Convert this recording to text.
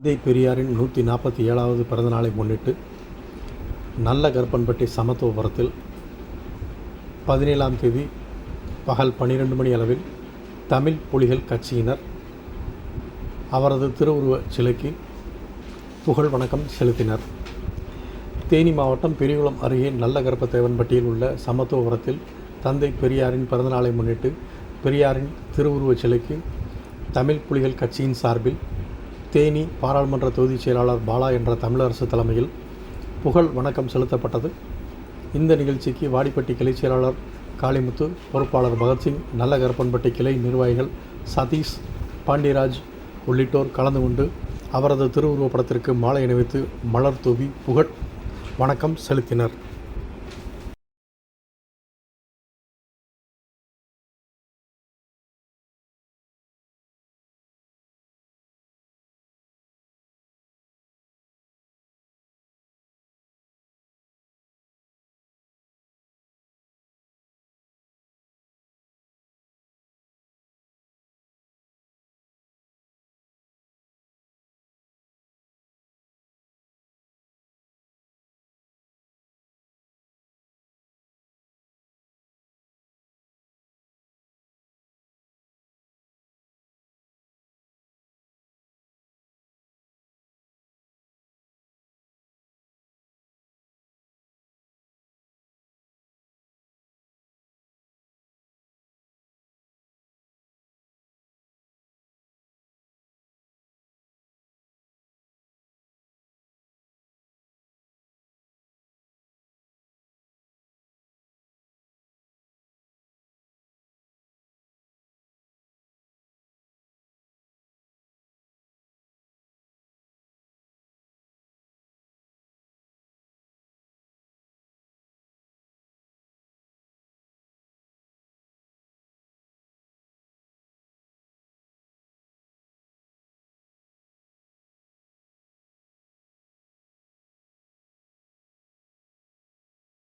தந்தை பெரியாரின் நூற்றி நாற்பத்தி ஏழாவது பிறந்தநாளை முன்னிட்டு நல்ல கருப்பன்பட்டி சமத்துவபுரத்தில் பதினேழாம் தேதி பகல் பன்னிரெண்டு மணி அளவில் தமிழ் புலிகள் கட்சியினர் அவரது திருவுருவச் சிலைக்கு புகழ் வணக்கம் செலுத்தினர். தேனி மாவட்டம் பெரியகுளம் அருகே நல்ல கருப்பத்தேவன்பட்டியில் உள்ள சமத்துவபுரத்தில் தந்தை பெரியாரின் பிறந்தநாளை முன்னிட்டு பெரியாரின் திருவுருவச் சிலைக்கு தமிழ் புலிகள் கட்சியின் சார்பில் தேனி பாராளுமன்ற தொகுதிச் செயலாளர் பாலா என்ற தமிழரசு தலைமையில் புகழ் வணக்கம் செலுத்தப்பட்டது. இந்த நிகழ்ச்சிக்கு வாடிப்பட்டி கிளைச் செயலாளர் காளிமுத்து பொறுப்பாளர் பகத்சிங் நல்ல கருப்பன்பட்டி கிளை நிர்வாகிகள் சதீஷ் பாண்டியராஜ் உள்ளிட்டோர் கலந்து கொண்டு அவரது திருவுருவப் படத்திற்கு மாலை அணிவித்து மலர் தூவி புகழ் வணக்கம் செலுத்தினர்.